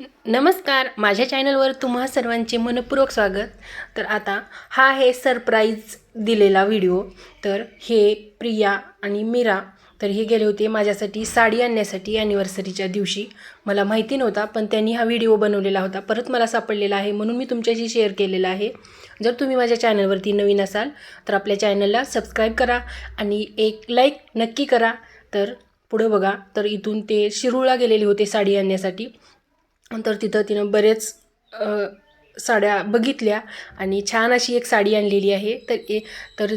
नमस्कार माझ्या चॅनलवर तुम्हा सर्वांचे मनपूर्वक स्वागत. तर आता हा आहे सरप्राईज दिलेला व्हिडिओ. तर हे प्रिया आणि मीरा तर हे गेले होते माझ्यासाठी साडी आणण्यासाठी ॲनिव्हर्सरीच्या दिवशी. मला माहिती नव्हता पण त्यांनी हा व्हिडिओ बनवलेला होता. परत मला सापडलेला आहे म्हणून मी तुमच्याशी शेअर केलेला आहे. जर तुम्ही माझ्या चॅनलवरती नवीन असाल तर आपल्या चॅनलला सबस्क्राईब करा आणि एक लाईक नक्की करा. तर पुढं बघा तर इथून ते शिरूळला गेलेले होते साडी आणण्यासाठी. तर तिथं तिनं बरेच साड्या बघितल्या आणि छान अशी एक साडी आणलेली आहे. तर ए तर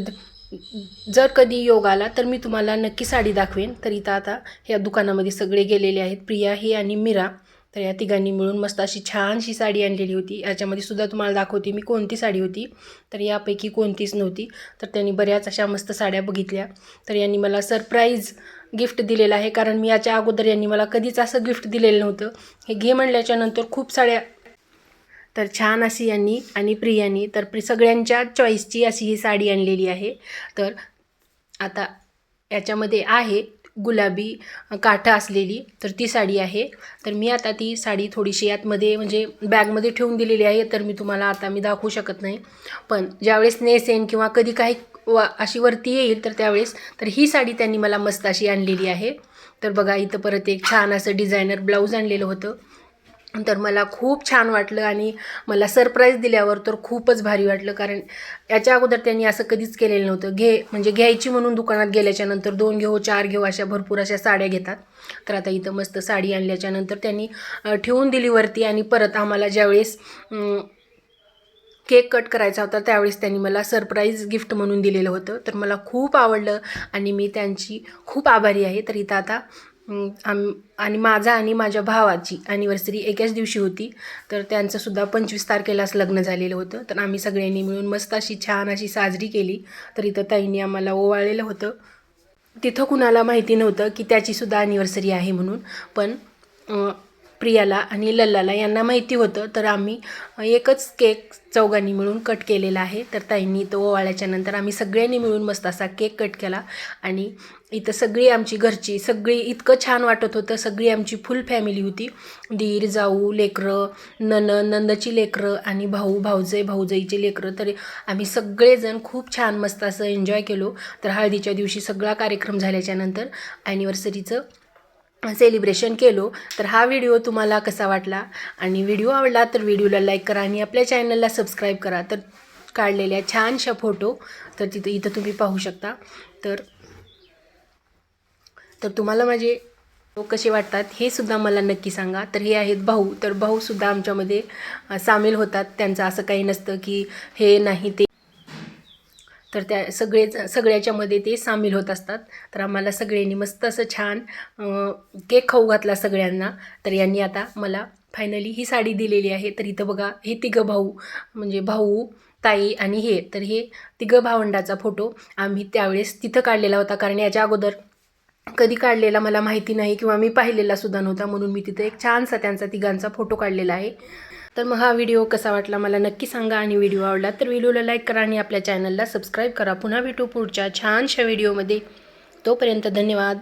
जर कधी योग आला तर मी तुम्हाला नक्की साडी दाखवेन. तर इथं आता ह्या दुकानामध्ये सगळे गेलेले आहेत. प्रिया हे आणि मीरा. तर या तिघांनी मिळून मस्त अशी छानशी साडी आणलेली होती. याच्यामध्ये सुद्धा तुम्हाला दाखवते मी कोणती साडी होती. तर यापैकी कोणतीच नव्हती. तर त्यांनी बऱ्याच अशा मस्त साड्या बघितल्या. तर यांनी मला सरप्राईज गिफ्ट दिलेलं आहे. कारण मी याच्या अगोदर यांनी मला कधीच असं गिफ्ट दिलेलं नव्हतं. हे घे म्हणल्याच्या नंतर खूप साड्या तर छान अशी यांनी आणि प्रियानी तर प्रि सगळ्यांच्या चॉईसची अशी ही साडी आणलेली आहे. तर आता याच्यामध्ये आहे गुलाबी काठा असलेली तर ती साडी आहे. तर मी आता ती साडी थोडीशी यातमध्ये म्हणजे बॅगमध्ये ठेवून दिलेली आहे. तर मी तुम्हाला आता मी दाखवू शकत नाही. पण ज्यावेळेस नेसेन किंवा कधी काही वा अशी वरती येईल तर त्यावेळेस तर ही साडी त्यांनी मला मस्त अशी आणलेली आहे. तर बघा इथं परत एक छान असं डिझायनर ब्लाऊज आणलेलं होतं. तर मला खूप छान वाटलं आणि मला सरप्राईज दिल्यावर तर खूपच भारी वाटलं कारण याच्या अगोदर त्यांनी असं कधीच केलेलं नव्हतं. घे म्हणजे घ्यायची म्हणून दुकानात गेल्याच्यानंतर दोन घेऊ चार घेऊ अशा भरपूर अशा साड्या घेतात. तर आता इथं मस्त साडी आणल्याच्यानंतर त्यांनी ठेवून दिली वरती आणि परत आम्हाला ज्यावेळेस केक कट करायचा होता त्यावेळेस त्यांनी मला सरप्राईज गिफ्ट म्हणून दिलेलं होतं. तर मला खूप आवडलं आणि मी त्यांची खूप आभारी आहे. तर इथं आता आम आणि माझा आणि माझ्या भावाची ॲनिव्हर्सरी एकाच दिवशी होती. तर त्यांचंसुद्धा पंचवीस तारखेलाच लग्न झालेलं होतं. तर आम्ही सगळ्यांनी मिळून मस्त अशी छान अशी साजरी केली. तर इथं ताईंनी आम्हाला ओवाळलेलं होतं. तिथं कुणाला माहिती नव्हतं की त्याचीसुद्धा ॲनिव्हर्सरी आहे म्हणून. पण प्रियाला आणि लल्लाला यांना माहिती होतं. तर आम्ही एकच केक चौघांनी मिळून कट केलेला आहे. तर ताईंनी तो ओवाळ्याच्या नंतर आम्ही सगळ्यांनी मिळून मस्त असा केक कट केला. आणि इथं सगळी आमची घरची सगळी इतकं छान वाटत होतं. सगळी आमची फुल फॅमिली होती. दीर जाऊ लेकरं नन नंदची लेकरं आणि भाऊ भाऊजय भाऊजाईचे लेकरं. तर आम्ही सगळेजण खूप छान मस्त असं एन्जॉय केलो. तर हळदीच्या दिवशी सगळा कार्यक्रम झाल्याच्यानंतर ॲनिव्हर्सरीचं सेलिब्रेशन केलो तर हा व्हिडिओ तुम्हाला कसा वाटला? आणि व्हिडिओ आवडला तर व्हिडिओला लाईक करा आणि आपल्या चॅनलला सबस्क्राईब करा. तर काढलेल्या छानशा फोटो तर तिथं इथं तुम्ही पाहू शकता. तर तर तुम्हाला माझे लोक कसे वाटतात हे सुद्धा मला नक्की सांगा. तर हे आहेत भाऊ. तर भाऊसुद्धा आमच्यामध्ये सामील होतात. त्यांचं असं काही नसतं की हे नाही ते तर त्या सगळेच सगळ्याच्यामध्ये ते सामील होत असतात. तर आम्हाला सगळ्यांनी मस्त असं छान केक खाऊ घातला सगळ्यांना. तर यांनी आता मला फायनली ही साडी दिलेली आहे. तर इथं बघा हे तिघं भाऊ म्हणजे भाऊ ताई आणि हे. तर हे तिघं भावंडाचा फोटो आम्ही त्यावेळेस तिथं काढलेला होता. कारण याच्या अगोदर कधी काढलेला मला माहिती नाही किंवा मी पाहिलेला सुद्धा नव्हता. म्हणून मी तिथं एक छानसा त्यांचा तिघांचा फोटो काढलेला आहे. तर मग हा व्हिडिओ कसा वाटला मला नक्की सांगा आणि व्हिडिओ आवडला तर व्हिडिओला लाईक करा आणि आपल्या चॅनलला सबस्क्राईब करा. पुन्हा भेटू पुढच्या छानशा व्हिडिओमध्ये. तोपर्यंत धन्यवाद.